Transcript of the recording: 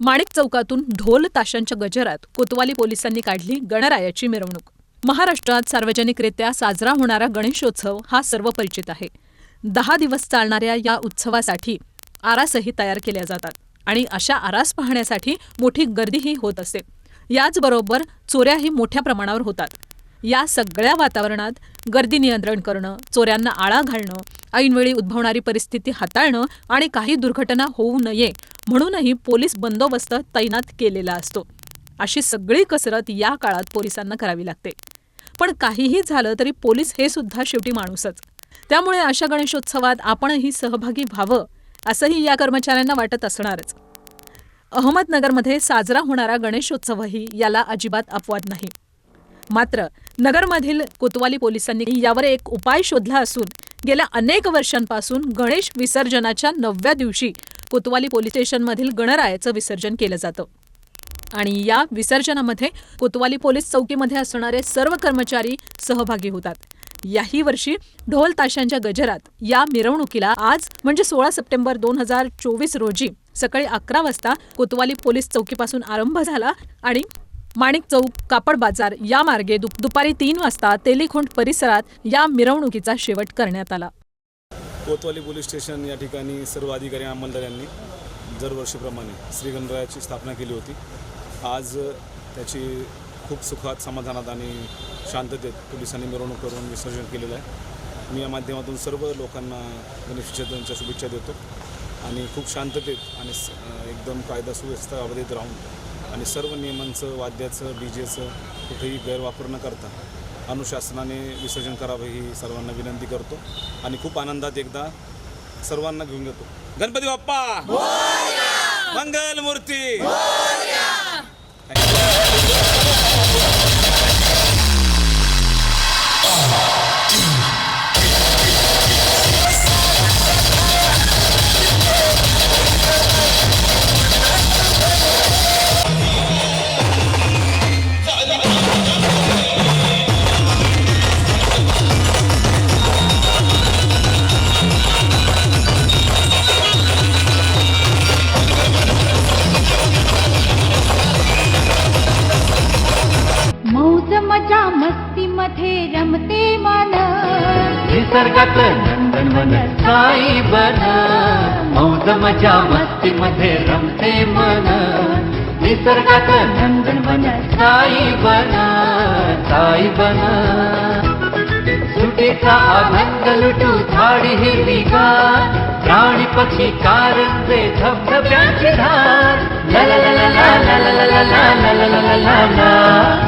माणिक चौकातून ढोल ताशांच्या गजरात कोतवाली पोलिसांनी काढली गणरायाची मिरवणूक. महाराष्ट्रात सार्वजनिकरित्या साजरा होणारा गणेशोत्सव हा सर्वपरिचित आहे. दहा दिवस चालणाऱ्या या उत्सवासाठी आरासही तयार केल्या जातात आणि अशा आरास पाहण्यासाठी मोठी गर्दीही होत असते. याचबरोबर चोऱ्याही मोठ्या प्रमाणावर होतात. या सगळ्या वातावरणात गर्दी नियंत्रण करणं चोऱ्यांना आळा घालणं ऐनवेळी उद्भवणारी परिस्थिती हाताळणं आणि काही दुर्घटना होऊ नये म्हणूनही पोलीस बंदोबस्त तैनात केलेला असतो. अशी सगळी कसरत या काळात पोलिसांना करावी लागते. पण काहीही झालं तरी पोलीस हे सुद्धा शेवटी माणूसच. त्यामुळे अशा गणेशोत्सवात आपणही सहभागी व्हावं असंही या कर्मचाऱ्यांना वाटत असणारच. अहमदनगरमध्ये साजरा होणारा गणेशोत्सवही याला अजिबात अपवाद नाही. मात्र नगरमधील कोतवाली पोलिसांनी यावर एक उपाय शोधला असून गेल्या अनेक वर्षांपासून गणेश विसर्जनाच्या नवव्या दिवशी कोतवाली पोलीस स्टेशनमधील गणरायाचं विसर्जन केलं जातं. आणि या विसर्जनामध्ये कोतवाली पोलीस चौकीमध्ये असणारे सर्व कर्मचारी सहभागी होतात. याही वर्षी ढोल ताशांच्या गजरात या मिरवणुकीला आज म्हणजे सोळा सप्टेंबर दोन हजार चोवीस रोजी सकाळी अकरा वाजता कोतवाली पोलीस चौकीपासून आरंभ झाला आणि माणिक चौक कापड बाजार या मार्गे दुपारी तीन वाजता तेलीखोंड परिसरात या मिरवणुकीचा शेवट करण्यात आला. कोतवाली पोलीस स्टेशन या ठिकाणी सर्व अधिकारी अंमलदारांनी दरवर्षीप्रमाणे श्रीगणरायाची स्थापना केली होती. आज त्याची खूप सुखात समाधानात आणि शांततेत पोलिसांनी मिरवणूक करून विसर्जन केलेलं आहे. मी या माध्यमातून सर्व लोकांना गणेश चतुर्थीच्या शुभेच्छा देतो आणि खूप शांततेत आणि एकदम कायदा सुव्यवस्था अवधीत राहून आणि सर्व नियमांचं वाद्याचं डी जेचं कुठेही गैरवापर न करता अनुशासनाने विसर्जन करावं ही सर्वांना विनंती करतो आणि खूप आनंदात एकदा सर्वांना घेऊन येतो. गणपती बाप्पा! मंगल मूर्ती मस्ती मध्ये रमते मन निसर्गात नंदनवन साई बन मौज मजा मस्ती मध्ये रमते मन निसर्गात नंदनवन साई बन साई बन सुटेचा आनंद लुटू झाडी हिरवीगार प्राणी पक्षी कारंजे धबधब्यांची धार ला ला ला ला ला ला ला ला ला ला ला ला ला